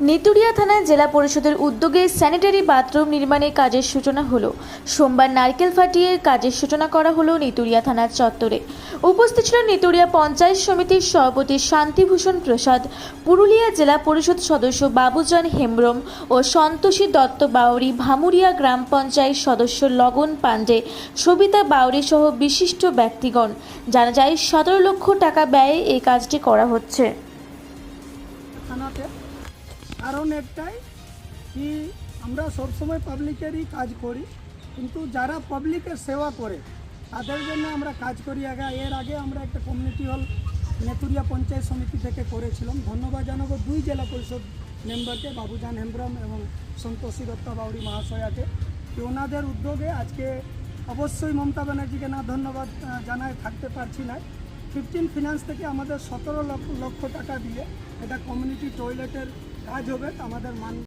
নিতুড়িয়া থানায় জেলা পরিষদের উদ্যোগে স্যানিটারি বাথরুম নির্মাণের কাজের সূচনা হলো। সোমবার নারকেল ফাটিয়ে কাজের সূচনা করা হলো নিতুড়িয়া থানার চত্বরে। উপস্থিত ছিল নিতুড়িয়া পঞ্চায়েত সমিতির সভাপতি শান্তিভূষণ প্রসাদ, পুরুলিয়া জেলা পরিষদ সদস্য বাবুজান হেমব্রম ও সন্তোষী দত্ত বাউরি, ভামুরিয়া গ্রাম পঞ্চায়েত সদস্য লগন পাণ্ডে, সবিতা বাউরি সহ বিশিষ্ট ব্যক্তিগণ। জানা যায়, সতেরো লক্ষ টাকা ব্যয়ে এই কাজটি করা হচ্ছে। কারণ একটাই কি আমরা সবসময় পাবলিকেরই কাজ করি, কিন্তু যারা পাবলিকের সেবা করে, তাদের জন্য আমরা কাজ করি। আগে এর আগে আমরা একটা কমিউনিটি হল নেতুরিয়া পঞ্চায়েত সমিতি থেকে করেছিলাম। ধন্যবাদ জানাব দুই জেলা পরিষদ মেম্বারকে বাবুজান হেমব্রম এবং সন্তোষী দত্তা বাউরি মহাশয়াকে ওনাদের উদ্যোগে আজকে অবশ্যই মমতা ব্যানার্জিকে না ধন্যবাদ জানায়, থাকতে পারছি না। ফিফটিন ফিনান্স থেকে আমাদের সতেরো লক্ষ লক্ষ টাকা দিয়ে এটা কমিউনিটি টয়লেটের কাজ হবে আমাদের মান